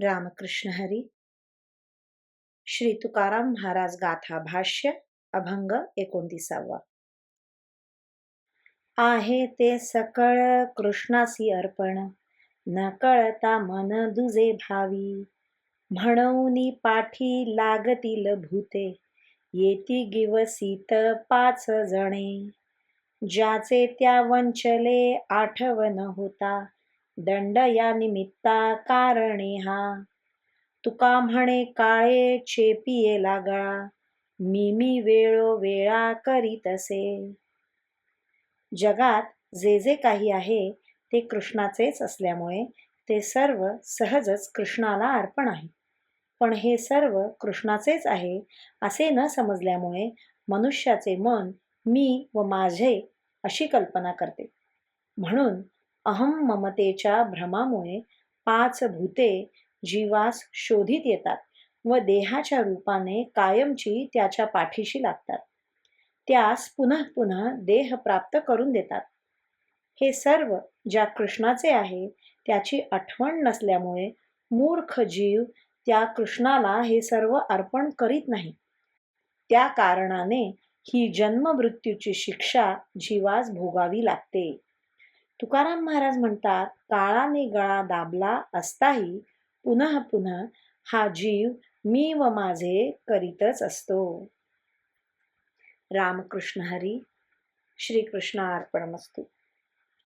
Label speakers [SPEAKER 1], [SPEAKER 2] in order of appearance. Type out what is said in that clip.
[SPEAKER 1] रामकृष्ण हरी। श्री तुकाराम महाराज गाथा भाष्य अभंग एकोणतीसावा। आहे ते सकळ कृष्णासी अर्पण न कळता मन दुजे भावी। म्हणून पाठी लागतील भूते येती गिवसीत पाच जणे। ज्याचे त्या वंचले आठवण होता दंड या निमित्ता कारणे हा. तुका म्हणे काळे चेपिये लागळा मी मी वेळो वेळा करीतसे जगात जे जे काही आहे ते कृष्णाचेच असल्यामुळे ते सर्व सहजच कृष्णाला अर्पण आहे. पण हे सर्व कृष्णाचेच आहे असे न समजल्यामुळे मनुष्याचे मन मी व माझे अशी कल्पना करते. म्हणून अहम ममतेच्या भ्रमामुळे पाच भूते जीवास शोधित येतात व देहाच्या रूपाने कायमची त्याच्या पाठीशी लागतात. त्यास पुन्हा पुन्हा देह प्राप्त करून देतात. हे सर्व ज्या कृष्णाचे आहे त्याची आठवण नसल्यामुळे मूर्ख जीव त्या कृष्णाला हे सर्व अर्पण करीत नाही. त्या कारणाने ही जन्म मृत्यूची शिक्षा जीवास भोगावी लागते. तुकाराम महाराज म्हणतात काळाने गळा दाबला असताही पुन्हा पुन्हा हा जीव मी व माझे करीतच असतो. रामकृष्ण हरी श्रीकृष्ण अर्पणमस्तू.